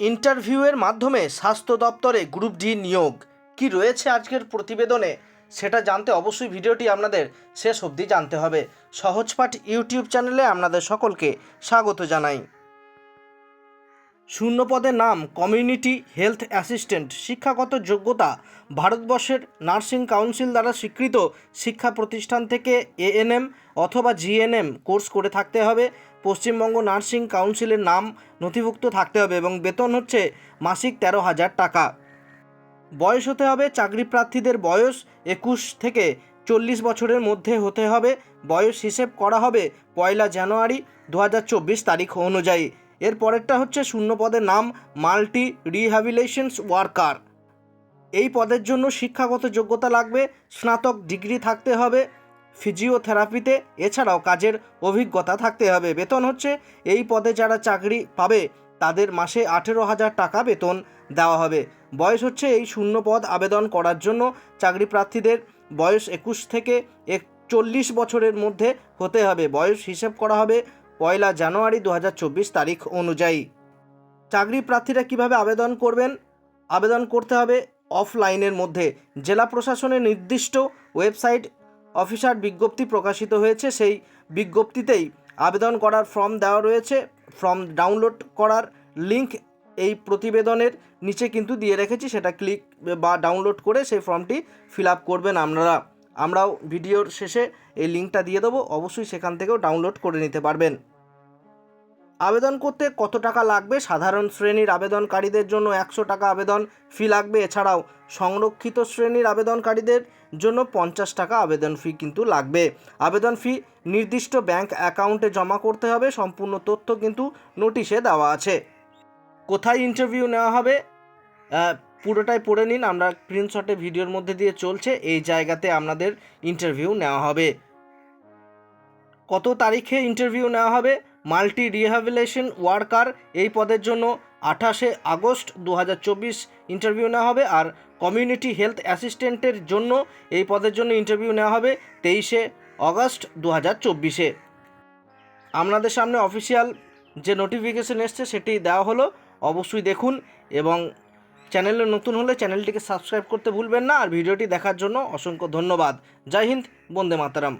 ইন্টারভিউয়ের মাধ্যমে স্বাস্থ্য দপ্তরে গ্রুপ ডি নিয়োগ। কি রয়েছে আজকের প্রতিবেদনে? সেটা জানতে অবশ্যই ভিডিওটি আপনাদের শেষ অবধি জানতে হবে। সহজপাঠ ইউটিউব চ্যানেলে আপনাদের সকলকে স্বাগত জানাই। শূন্য পদের নাম কমিউনিটি হেলথ অ্যাসিস্ট্যান্ট। শিক্ষাগত যোগ্যতা ভারতবর্ষের নার্সিং কাউন্সিল দ্বারা স্বীকৃত। শিক্ষা প্রতিষ্ঠান থেকে এএনএম অথবা জিএনএম কোর্স করে থাকতে হবে। পশ্চিমবঙ্গ নার্সিং কাউন্সিলের নাম নথিভুক্ত থাকতে হবে এবং বেতন হচ্ছে মাসিক তেরো হাজার টাকা। বয়স হতে হবে চাকরি প্রার্থীদের বয়স একুশ থেকে চল্লিশ বছরের মধ্যে হতে হবে। বয়স হিসেব করা হবে পয়লা জানুয়ারি দু হাজার চব্বিশ তারিখ অনুযায়ী। এর পরেরটা হচ্ছে শূন্য পদের নাম মাল্টি রিহ্যাবিলেশনস ওয়ার্কার। এই পদের জন্য শিক্ষাগত যোগ্যতা লাগবে, স্নাতক ডিগ্রি থাকতে হবে, ফিজিওথেরাপিতে, এছাড়াও কাজের অভিজ্ঞতা থাকতে হবে। বেতন হচ্ছে, এই পদে যারা চাকরি পাবে, তাদের মাসে আঠেরো হাজার টাকা বেতন দেওয়া হবে। বয়স হচ্ছে এই শূন্য পদ আবেদন করার জন্য চাকরি প্রার্থীদের বয়স একুশ থেকে এক চল্লিশ বছরের মধ্যে হতে হবে। বয়স হিসেব করা হবে পয়লা জানুয়ারি দু হাজার চব্বিশ তারিখ অনুযায়ী। চাকরি প্রার্থীরা কীভাবে আবেদন করবেন? আবেদন করতে হবে অফলাইনের মধ্যে। জেলা প্রশাসনের নির্দিষ্ট ওয়েবসাইট অফিসার বিজ্ঞপ্তি প্রকাশিত হয়েছে। সেই বিজ্ঞপ্তিতেই আবেদন করার ফর্ম দেওয়া রয়েছে। ফর্ম ডাউনলোড করার লিঙ্ক এই প্রতিবেদনের নিচে কিন্তু দিয়ে রেখেছি। সেটা ক্লিক বা ডাউনলোড করে সেই ফর্মটি ফিল আপ করবেন আপনারা। আমরাও ভিডিওর শেষে এই লিঙ্কটা দিয়ে দেবো। অবশ্যই সেখান থেকেও ডাউনলোড করে নিতে পারবেন। আবেদন করতে কত টাকা লাগবে? সাধারণ শ্রেণির আবেদনকারীদের জন্য একশো টাকা আবেদন ফি লাগবে। এছাড়াও সংরক্ষিত শ্রেণির আবেদনকারীদের জন্য পঞ্চাশ টাকা আবেদন ফি কিন্তু লাগবে। আবেদন ফি নির্দিষ্ট ব্যাংক অ্যাকাউন্টে জমা করতে হবে। সম্পূর্ণ তথ্য কিন্তু নোটিশে দেওয়া আছে। কোথায় ইন্টারভিউ নেওয়া হবে? পুরোটাই পড়ে নিন। আমরা স্ক্রিনশটে ভিডিওর মধ্যে দিয়ে চলছে। এই জায়গাতে আপনাদের ইন্টারভিউ নেওয়া হবে। কত তারিখে ইন্টারভিউ নেওয়া হবে? মাল্টি রিহ্যাবিলেশন ওয়ার্কার এই পদের জন্য আঠাশে আগস্ট দু হাজার চব্বিশ ইন্টারভিউ নেওয়া হবে আর কমিউনিটি হেলথ অ্যাসিস্ট্যান্টের জন্য এই পদের জন্য ইন্টারভিউ নেওয়া হবে তেইশে অগস্ট দু হাজার চব্বিশে। আপনাদের সামনে অফিসিয়াল যে নোটিফিকেশন এসছে সেটি দেওয়া হলো, অবশ্যই দেখুন এবং চ্যানেলে নতুন হলে চ্যানেলটিকে সাবস্ক্রাইব করতে ভুলবেন না আর ভিডিওটি দেখার জন্য অসংখ্য ধন্যবাদ। জয় হিন্দ, বন্দে মাতারাম।